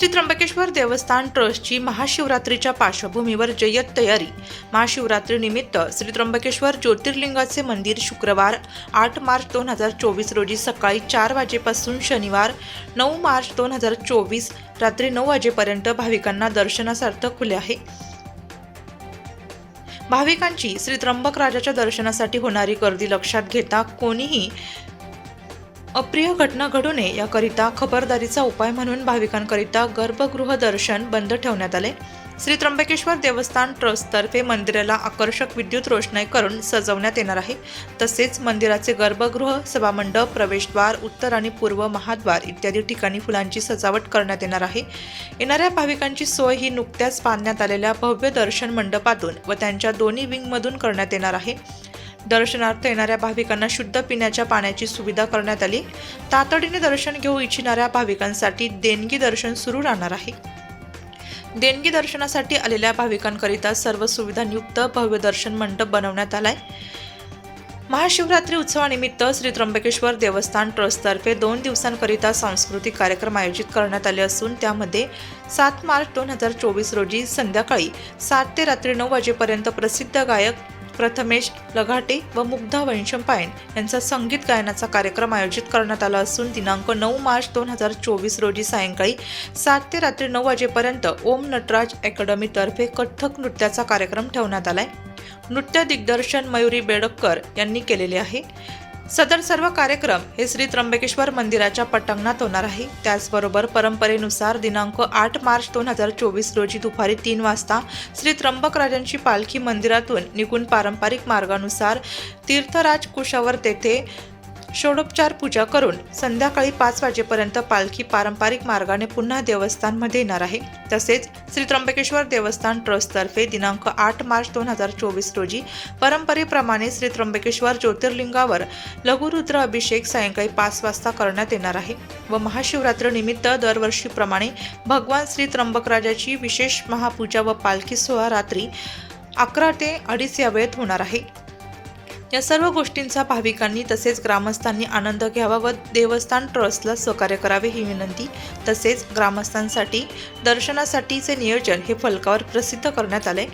श्री त्र्यंबकेश्वर देवस्थान ट्रस्टची महाशिवरात्रीच्या पार्श्वभूमीवर जय्यत तयारी. महाशिवरात्रीनिमित्त श्री त्र्यंबकेश्वर ज्योतिर्लिंगाचे मंदिर शुक्रवार आठ मार्च दोन हजार चोवीस रोजी सकाळी चार वाजेपासून शनिवार नऊ मार्च दोन हजार चोवीस रात्री नऊ वाजेपर्यंत भाविकांना दर्शनासार्थ खुले आहे. भाविकांची श्री त्र्यंबक राजाच्या दर्शनासाठी होणारी गर्दी लक्षात घेता कोणीही अप्रिय घटना घडू नये याकरिता खबरदारीचा उपाय म्हणून भाविकांकरिता गर्भगृह दर्शन बंद ठेवण्यात आले. श्री त्र्यंबकेश्वर देवस्थान ट्रस्टतर्फे मंदिराला आकर्षक विद्युत रोषणाई करून सजवण्यात येणार आहे. तसेच मंदिराचे गर्भगृह सभामंडप प्रवेशद्वार उत्तर आणि पूर्व महाद्वार इत्यादी ठिकाणी फुलांची सजावट करण्यात येणार आहे. येणाऱ्या भाविकांची सोय ही नुकत्याच बांधण्यात आलेल्या भव्य दर्शन मंडपातून व त्यांच्या दोन्ही विंगमधून करण्यात येणार आहे. दर्शनार्थ येणाऱ्या भाविकांना शुद्ध पिण्याच्या पाण्याची सुविधा करण्यात आली. तातडीने दर्शन घेऊ इच्छिणाऱ्या भाविकांसाठी देणगी दर्शन सुरू राहणार आहे. देणगी दर्शनासाठी आलेल्या भाविकांकरिता सर्व सुविधांयुक्त भव्य दर्शन मंडप बनवण्यात आलाय. महाशिवरात्री उत्सवानिमित्त श्री त्र्यंबकेश्वर देवस्थान ट्रस्टतर्फे दोन दिवसांकरिता सांस्कृतिक कार्यक्रम आयोजित करण्यात आले असून त्यामध्ये सात मार्च दोन हजार चोवीस रोजी संध्याकाळी सात ते रात्री नऊ वाजेपर्यंत प्रसिद्ध गायक प्रथमेश लघाटे व मुग्धा वैशंपायन यांचा संगीत गायनाचा कार्यक्रम आयोजित करण्यात आला असून दिनांक नऊ मार्च दोन हजार चोवीस रोजी सायंकाळी सात ते रात्री नऊ वाजेपर्यंत ओम नटराज अकॅडमीतर्फे कथ्थक नृत्याचा कार्यक्रम ठेवण्यात आलाय. नृत्य दिग्दर्शन मयुरी बेडककर यांनी केलेले आहे. सदर सर्व कार्यक्रम हे श्री त्र्यंबकेश्वर मंदिराच्या पटांगणात होणार आहे. त्याचबरोबर परंपरेनुसार दिनांक आठ मार्च दोन हजार चोवीस रोजी दुपारी तीन वाजता श्री त्र्यंबक राजांची पालखी मंदिरातून निघून पारंपरिक मार्गानुसार तीर्थराज कुशावर तेथे षोडोपचार पूजा करून संध्याकाळी पाच वाजेपर्यंत पालखी पारंपरिक मार्गाने पुन्हा देवस्थानमध्ये येणार आहे. तसेच श्री त्र्यंबकेश्वर देवस्थान ट्रस्टतर्फे दिनांक आठ मार्च दोन हजार चोवीस रोजी परंपरेप्रमाणे श्री त्र्यंबकेश्वर ज्योतिर्लिंगावर लघुरुद्र अभिषेक सायंकाळी पाच वाजता करण्यात येणार आहे व महाशिवरात्रीनिमित्त दरवर्षीप्रमाणे भगवान श्री त्र्यंबकराजाची विशेष महापूजा व पालखी सोहळा रात्री अकरा ते अडीच या वेळेत होणार आहे. या सर्व गोष्टींचा भाविकांनी तसेच ग्रामस्थांनी आनंद घ्यावा व देवस्थान ट्रस्टला सहकार्य करावे ही विनंती. तसेच ग्रामस्थांसाठी दर्शनासाठीचे नियोजन हे फलकावर प्रसिद्ध करण्यात आले.